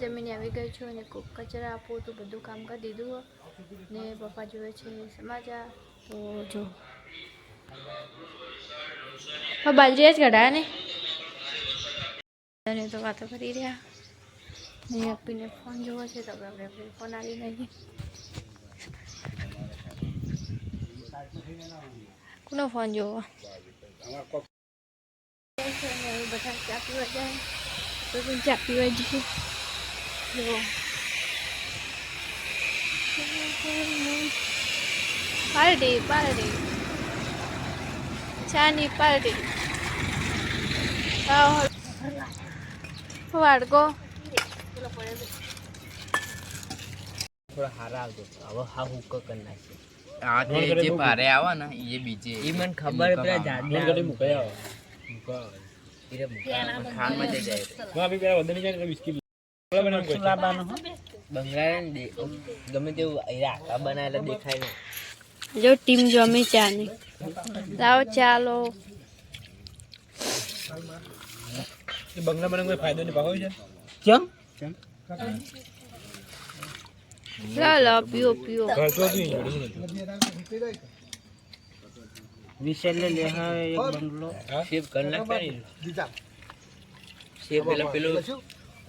જમીને આવી ગઈ છું અને કચરા આપું તો બધું કામ કરી દીધું ને પપ્પા જોવે છે સમાચાર. તો જો. હા બાજરી જ કઢાયા ને. અને તો વાતો કરી રહ્યા. ને આપીને ફોન જોવો છે તો આપણે ફોન આવી લઈએ કોનો ફોન જોવો? બધા ચા પીવા જાય. તો ચા પીવા જઈએ. જો પાર્ટી પાર્ટી ચાની પાર્ટી વાડકો થોડા હારા આવજો હવે હા હુક કરી નાખશે આ તે જે ભારે આવે ને એ બીજે એ મને ખબર પેલા જાડલા ઘડી મુકાઈ આવે ઈરે મુકા. ખાનમાં જઈ જાય માં બી પેલા વદની જાય એટલે બિસ્કિટ ગમે તેવું બનાવેલા દેખાય ને જો ટીમ જમી ચાની લાવો ચાલો બંગલા મને કોઈ ફાયદો નહીં ભાવ છે કેમ ચાલો પીઓ પીઓ ઘર તો વિશાલ લે હા એક બંગલો? સેવ કરી નાખે સેવ પેલા પેલું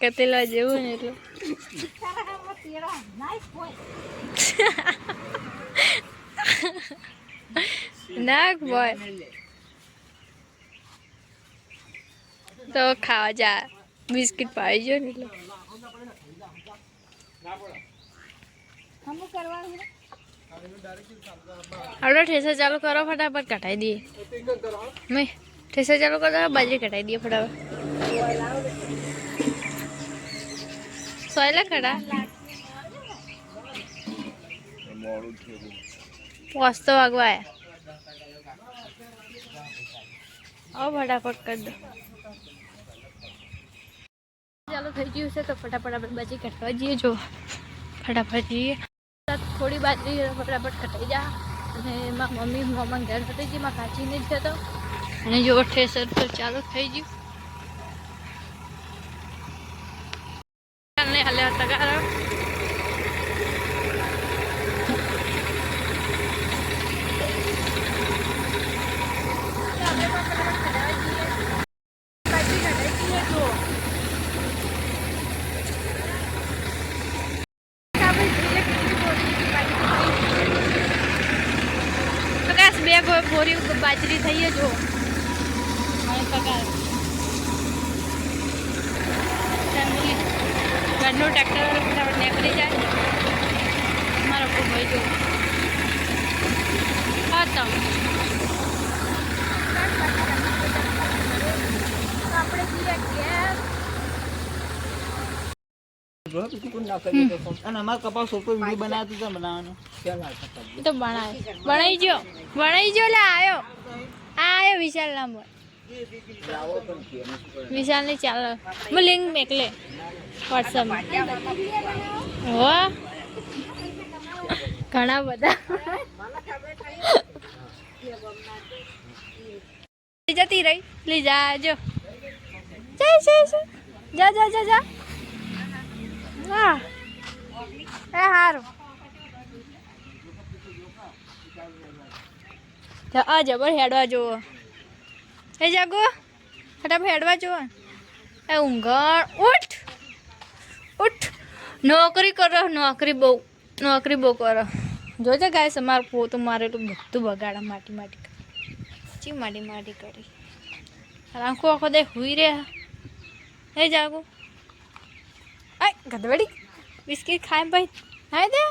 કતેલા જેવું ને એટલે. નાખ બોય. તો ખાવા જા. બિસ્કિટ પાડી જો ને એટલે. આપણે ઠેસા ચાલુ કરો ફટાફટ કટાઈ દઈએ મેં ઠેસા ચાલુ કરો બાજરી કટાઈ દઈએ ફટાફટ સોયલા કડા પોસ્તો વાગવા આયા આવો ફટાફટ કરી દો ચાલો થઈ ગયું છે તો ફટાફટ આપણે બાજી કટવા જઈએ જો ફટાફટ જઈએ થોડી બાજરી ફટાફટ કટાઈ જા. અને એમાં મમ્મી મમ્મા ઘેર હતી ગઈ મારા કાચીને જ હતો અને જો ઠેસર તો ચાલુ થઈ ગયું. હાલે હતા પ્રકાશ બોરી બાજરી થઈ જો. અને ઘરનું ટ્રેક્ટર ફટાફટ નીકળી જાય. મારો ખૂબ ભાઈ જો. હા તમ આપણે જઈએ ઘેર અને અમાર કપાસ સોપો વીડિયો બનાવતું જો જો આ આયો વિશાલ નામ વિશાલની ચાલો. હું લિંક મેકલે વોટ્સઅપ હો? ઘણા બધા. જતી રહી. લઈ જાજો જય જય જય. જા. જા જા જા. હા એ હારું તો આ જબર હેડવા જુઓ એ જાગો ફટાફટ હેડવા જો એ ઊંઘણ ઉઠ ઉઠ નોકરી કરો નોકરી બહુ નોકરી બહુ કરો જોજે ગાય અમારું પોતું મારેલું બધું બગાડા માટી માટી કરી ચી માટી માટી કરી આખો આખો દે હુઈ રહ્યા હે જાગો આય, ગધવડી. બિસ્કિટ ખાય ભાઈ. હાય દે.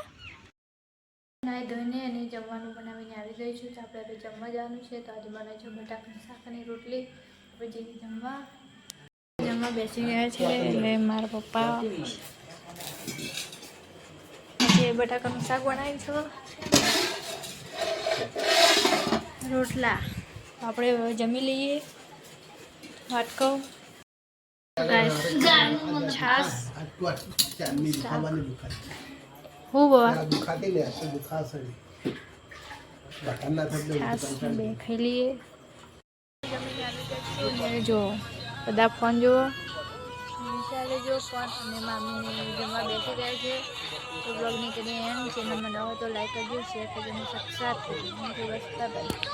નાઈ ધોઈને અને જમવાનું બનાવીને આવી ગઈ છું. તો આપણે હવે જમવા જવાનું છે. તો આજે બનાવી છે બટાકાની શાક અને રોટલી. હવે જઈને જમવા જમવા બેસી ગયા છે એટલે મારા પપ્પા આજે બટાકાનું શાક બનાવી છું. રોટલા. આપણે જમી લઈએ. વાટકો છાસ હું બાબા દુખાતી ને તો દુખાશે બટનના થતું છાસ બે ખાઈ લઈએ અને જો બધા ફોન જુઓ વિચારે જો ફોન અને મામીને જમવા બેસી ગયા છે તો બ્લોગની કરી એમ ચેનલમાં ન હોય તો લાઈક કરજો શેર કરજો અને સબસ્ક્રાઈબ કરજો બસ બાય